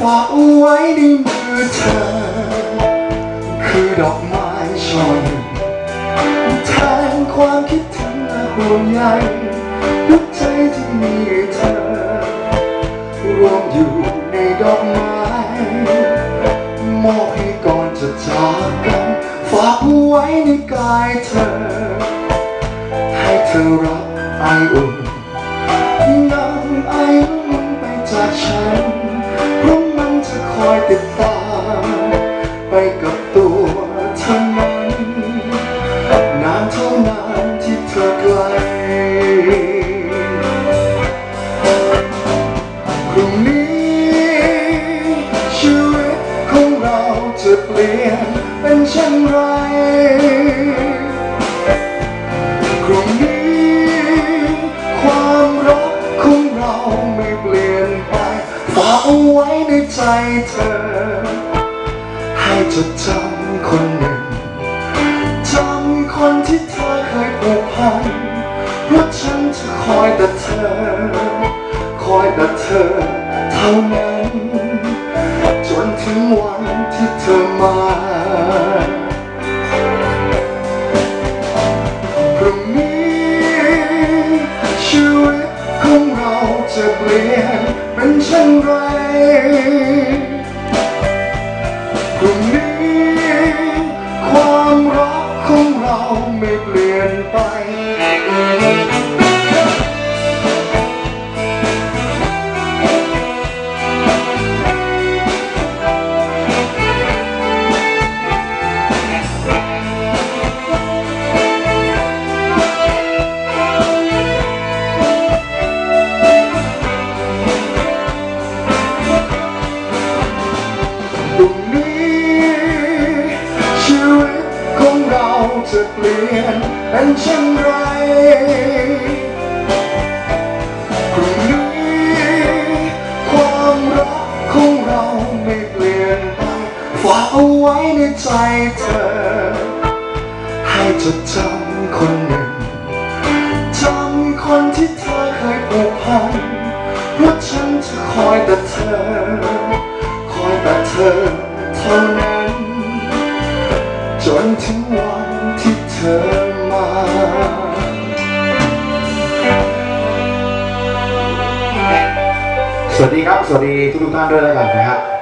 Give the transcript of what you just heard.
ฝากเอาไว้ในมือเธอ คือดอกไม้ช่อหนึ่แทนความคิดถึงและห่วงใยทุกใจที่มีเธอ รวมอยู่ในดอกไม้มอบให้ก่อนจะจากกัน ฝากเอาไว้ในกายเธอ ให้เธอรักไออุ่น กับตัวเธอนั้นนานเท่านานที่เธอไกลพรุ่งนี้ชีวิตของเราจะเปลี่ยนเป็นเช่นไรพรุ่งนี้ความรักของเราไม่เปลี่ยนไปฝากเอาไว้ในใจเธอ จดจำคนหนึ่งจำคนที่เธอเคยผูกพันเพราะฉันจะคอยแต่เธอ คอยแต่เธอเท่านั้น จนถึงวันที่เธอมา ไม่เปลี่ยนไป จะเปลี่ยนเป็นเช่นไรพรุ่งนี้ความรักของเราไม่เปลี่ยนไปฝากเอาไว้ในใจเธอ ให้จดจำคนหนึ่งจำคนที่เธอเคยผูกพันเพราะฉันจะคอยแต่เธอ คอยแต่เธอเท่านั้น จนถึงวันที่เธอมา สวัสดีครับ สวัสดีทุกท่านด้วยแล้วกันนะครับ